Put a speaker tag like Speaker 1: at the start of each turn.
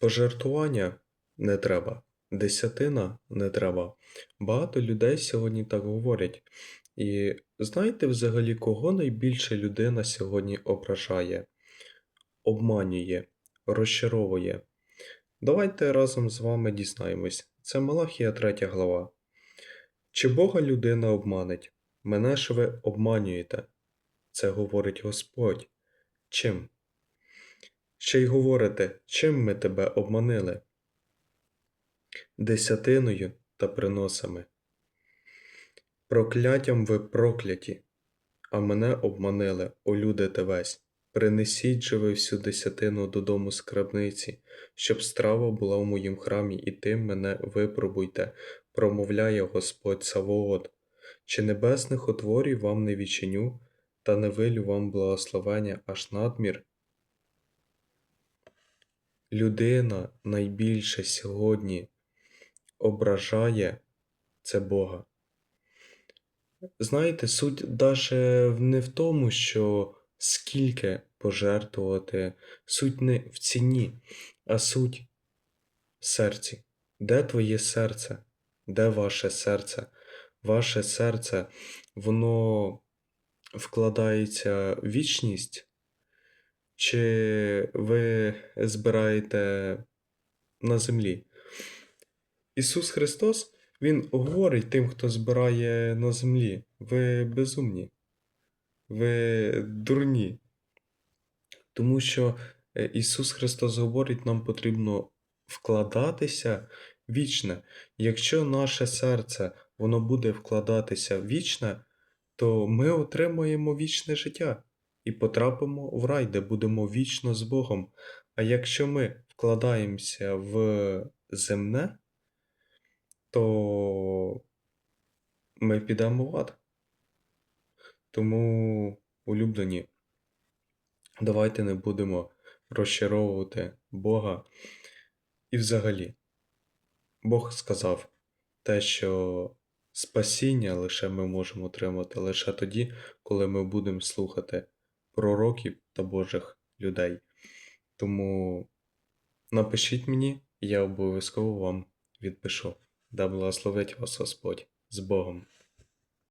Speaker 1: Пожертвування не треба, десятина не треба. Багато людей сьогодні так говорять. І знаєте взагалі, кого найбільше людина сьогодні ображає, обманює, розчаровує? Давайте разом з вами дізнаємось. Це Малахія 3 глава. Чи Бога людина обманить? Мене ж ви обманюєте. Це говорить Господь. Чим? Ще й говорите, чим ми тебе обманили? Десятиною та приносами. Прокляттям ви прокляті, а мене обманили, олюдите весь. Принесіть же ви всю десятину додому скарбниці, щоб страва була в моїм храмі, і тим мене випробуйте, промовляє Господь Савоот. Чи небесних отворів вам не відчиню, та не вилю вам благословення аж надмір? Людина найбільше сьогодні ображає це Бога. Знаєте, суть даже не в тому, що скільки пожертвувати, суть не в ціні, а суть в серці. Де твоє серце? Де ваше серце? Ваше серце, воно вкладається в вічність, чи ви збираєте на землі? Ісус Христос, Він говорить тим, хто збирає на землі. Ви безумні, ви дурні. Тому що е, Ісус Христос говорить, нам потрібно вкладатися вічне. Якщо наше серце воно буде вкладатися вічне, то ми отримаємо вічне життя і потрапимо в рай, де будемо вічно з Богом. А якщо ми вкладаємося в земне, то ми підемо в ад. Тому, улюблені, давайте не будемо розчаровувати Бога. І взагалі, Бог сказав те, що спасіння лише ми можемо отримати лише тоді, коли ми будемо слухати пророків та Божих людей. Тому напишіть мені, я обов'язково вам відпишу. Да благословить вас Господь з Богом.